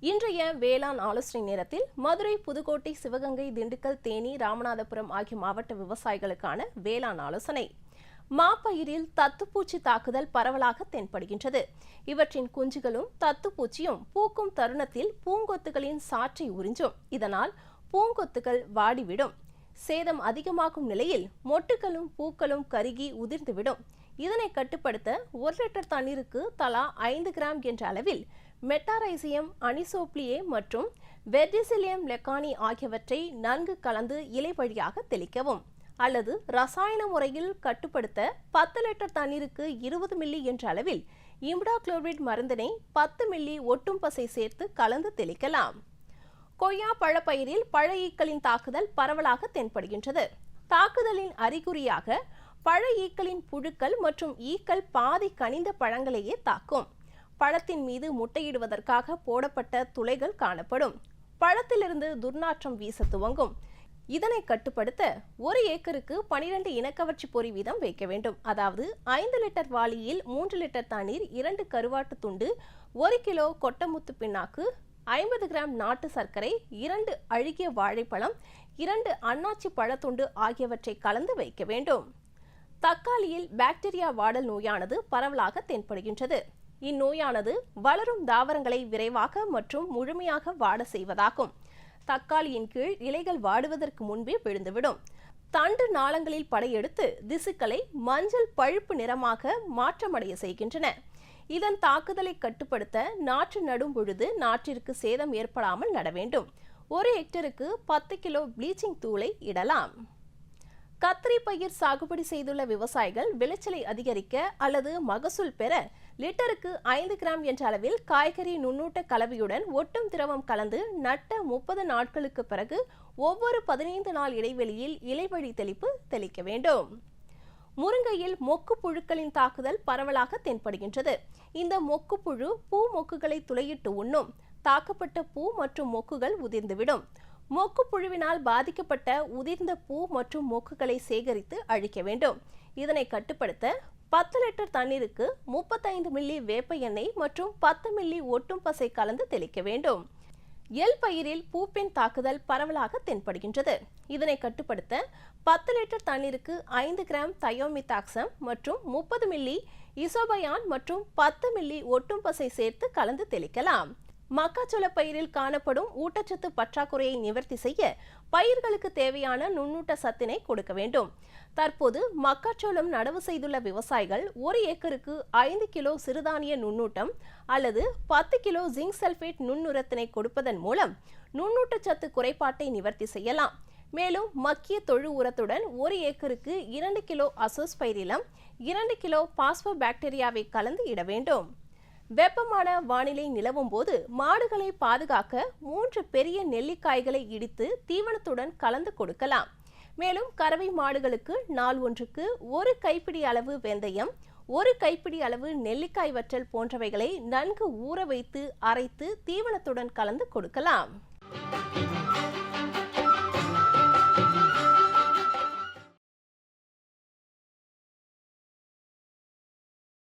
இன்றைய வேளாண் ஆலோசனை நேரத்தில் மதுரை புதுக்கோட்டை சிவகங்கை திண்டுக்கல் தேனி ராமநாதபுரம் ஆகிய மாவட்ட விவசாயிகளுக்கான வேளாண் ஆலோசனை. மாப்பயிரில் தத்துப்பூச்சி தாக்குதல் பரவலாக தென்படுகின்றது. இவற்றின் குஞ்சுகளும் தத்துப்பூச்சியும் பூக்கும் தருணத்தில் பூங்கொத்துகளின் சாற்றை உறிஞ்சும். இதனால் பூங்கொத்துகள் வாடிவிடும். சேதம் அதிகமாகும் நிலையில் மொட்டுகளும் பூக்களும் கருகி உதிர்ந்துவிடும். இதனை கட்டுப்படுத்த ஒரு லிட்டர் தண்ணீருக்கு தலா ஐந்து கிராம் என்ற அளவில் மெட்டாரைசியம் அனிசோப்ளியே மற்றும் வெர்டிசிலியம் லெக்கானி ஆகியவற்றை நன்கு கலந்து இலை வழியாக தெளிக்கவும். அல்லது ரசாயன முறையில் கட்டுப்படுத்த பத்து லிட்டர் தண்ணீருக்கு இருபது மில்லி என்ற அளவில் இம்டாக்ளோரைட் மருந்தினை பத்து மில்லி ஒட்டும் பசை சேர்த்து கலந்து தெளிக்கலாம். கொய்யா பழப்பயிரில் பழ ஈக்களின் தாக்குதல் பரவலாக தென்படுகின்றது. தாக்குதலின் அறிகுறியாக பழ ஈக்களின் புழுக்கள் மற்றும் ஈக்கள் பாதி கனிந்த பழங்களையே தாக்கும். பழத்தின் மீது முட்டையிடுவதற்காக போடப்பட்ட துளைகள் காணப்படும். பழத்திலிருந்து துர்நாற்றம் வீச துவங்கும். இதனை கட்டுப்படுத்த ஒரு ஏக்கருக்கு பனிரெண்டு இனக்கவர்ச்சி பொறி வீதம் வைக்க வேண்டும். அதாவது ஐந்து லிட்டர் வாளியில் மூன்று லிட்டர் தண்ணீர் இரண்டு கருவாட்டு துண்டு ஒரு கிலோ கொட்டமுத்து பின்னாக்கு ஐம்பது கிராம் நாட்டு சர்க்கரை இரண்டு அழுகிய வாழைப்பழம் இரண்டு அன்னாச்சி பழத்துண்டு ஆகியவற்றை கலந்து வைக்க வேண்டும். தக்காளியில் பாக்டீரியா வாடல் நோயானது பரவலாக தென்படுகின்றது. இந்நோயானது வளரும் தாவரங்களை விரைவாக மற்றும் முழுமையாக வாட செய்வதாகும். தக்காளியின் கீழ் இலைகள் வாடுவதற்கு முன்பே விழுந்துவிடும். தண்டு நாளங்களில் படையெடுத்து திசுக்களை மஞ்சள் பழுப்பு நிறமாக மாற்றமடைய செய்கின்றன. இதன் தாக்குதலை கட்டுப்படுத்த நாற்று நடும் பொழுது நாற்றிற்கு சேதம் ஏற்படாமல் நட வேண்டும். ஒரு ஹெக்டருக்கு பத்து கிலோ ப்ளீச்சிங் தூளை இடலாம். கத்திரி பயிர் சாகுபடி செய்துள்ள விவசாயிகள் விளைச்சலை அதிகரிக்க அல்லது மகசூல் பெற லிட்டருக்கு ஐந்து கிராம் என்ற அளவில் காய்கறி நுண்ணூட்ட கலவையுடன் ஒட்டும் திரவம் கலந்து நட்ட முப்பது நாட்களுக்கு பிறகு ஒவ்வொரு பதினைந்து நாள் இடைவெளியில் இலைவழி தெளிப்பு தெளிக்க வேண்டும். முருங்கையில் மொக்கு புழுக்களின் தாக்குதல் பரவலாக தென்படுகின்றது. இந்த மொக்கு புழு பூ மொக்குகளை துளையிட்டு உண்ணும். தாக்கப்பட்ட பூ மற்றும் மொக்குகள் உதிர்ந்துவிடும். மொக்கு புழுவினால் பாதிக்கப்பட்ட உதிர்ந்த பூ மற்றும் மொக்குகளை சேகரித்து அழிக்க வேண்டும். இதனை கட்டுப்படுத்த பத்து லிட்டர் தண்ணீருக்கு முப்பத்தைந்து மில்லி வேப்ப எண்ணெய் மற்றும் பத்து மில்லி ஒட்டும் பசை கலந்து தெளிக்க வேண்டும். எல் பயிரில் பூப்பெண் தாக்குதல் பரவலாக தென்படுகின்றது. இதனை கட்டுப்படுத்த பத்து லிட்டர் தண்ணீருக்கு ஐந்து கிராம் தயோமிதாக்சம் மற்றும் முப்பது மில்லி இசோபயான் மற்றும் பத்து மில்லி ஒட்டும் பசை சேர்த்து கலந்து தெளிக்கலாம். மக்காச்சோள பயிரில் காணப்படும் ஊட்டச்சத்து பற்றாக்குறையை நிவர்த்தி செய்ய பயிர்களுக்கு தேவையான நுண்ணூட்ட சத்தினை கொடுக்க வேண்டும். தற்போது மக்காச்சோளம் நடவு செய்துள்ள விவசாயிகள் ஒரு ஏக்கருக்கு ஐந்து கிலோ சிறுதானிய நுண்ணூட்டம் அல்லது பத்து கிலோ ஜிங்க் சல்பேட் நுண்ணுரத்தினை கொடுப்பதன் மூலம் நுண்ணூட்டச்சத்து குறைபாட்டை நிவர்த்தி செய்யலாம். மேலும் மக்கிய தொழு உரத்துடன் ஒரு ஏக்கருக்கு இரண்டு கிலோ அசோஸ்பைரிலம் இரண்டு கிலோ பாஸ்போ பாக்டீரியாவை கலந்து இட வேண்டும். வெப்பமான வானிலை நிலவும் போது மாடுகளை பாதுகாக்க மூன்று பெரிய நெல்லிக்காய்களை இடித்து தீவனத்துடன் கலந்து கொடுக்கலாம். மேலும் கறவை மாடுகளுக்கு நாள் ஒன்றுக்கு ஒரு கைப்பிடி அளவு வெந்தயம் ஒரு கைப்பிடி அளவு நெல்லிக்காய் வற்றல் போன்றவைகளை நன்கு ஊற வைத்து அரைத்து தீவனத்துடன் கலந்து கொடுக்கலாம்.